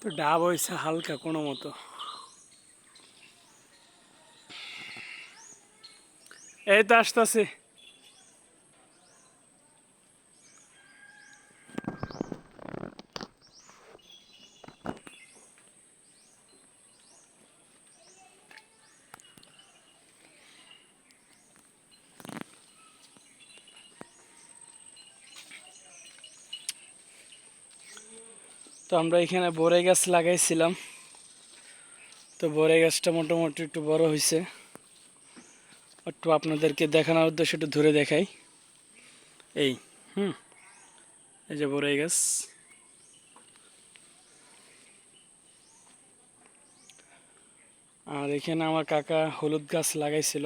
তো ডাব হয়েছে হালকা কোনো মতো। এই তো আসতেছে। তো আমরা এখানে বড়ে গাছ লাগাইছিলাম। তো বড়ে গাছটা মোটামুটি একটু বড় হয়েছে একটু আপনাদেরকে দেখানোর উদ্দেশ্যে একটু ধরে দেখাই। এই, হুম, এই যে বড়ই গাছ। আর এখানে আমার কাকা হলুদ গাছ লাগাইছিল।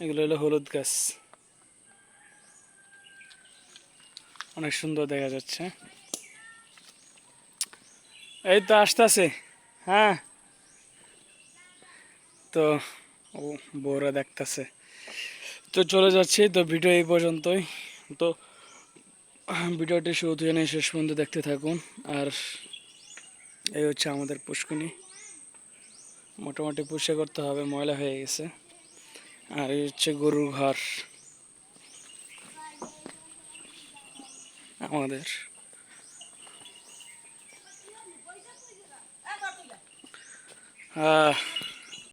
এগুলো হলো হলুদ গাছ। অনেক সুন্দর দেখা যাচ্ছে। এই তো আসতেছে হ্যাঁ। তো, ও বউরা দেখতেছে। তো চলে যাচ্ছি, তো ভিডিও এই পর্যন্তই। তো, ভিডিওটি শুরু থেকে নিয়ে শেষ পর্যন্ত দেখতে থাকুন। আর এই হচ্ছে আমাদের পুষ্কুনি মোটামুটি পুষে করতে হবে, ময়লা হয়ে গেছে। আর এই হচ্ছে গরুর ঘর আমাদের। 啊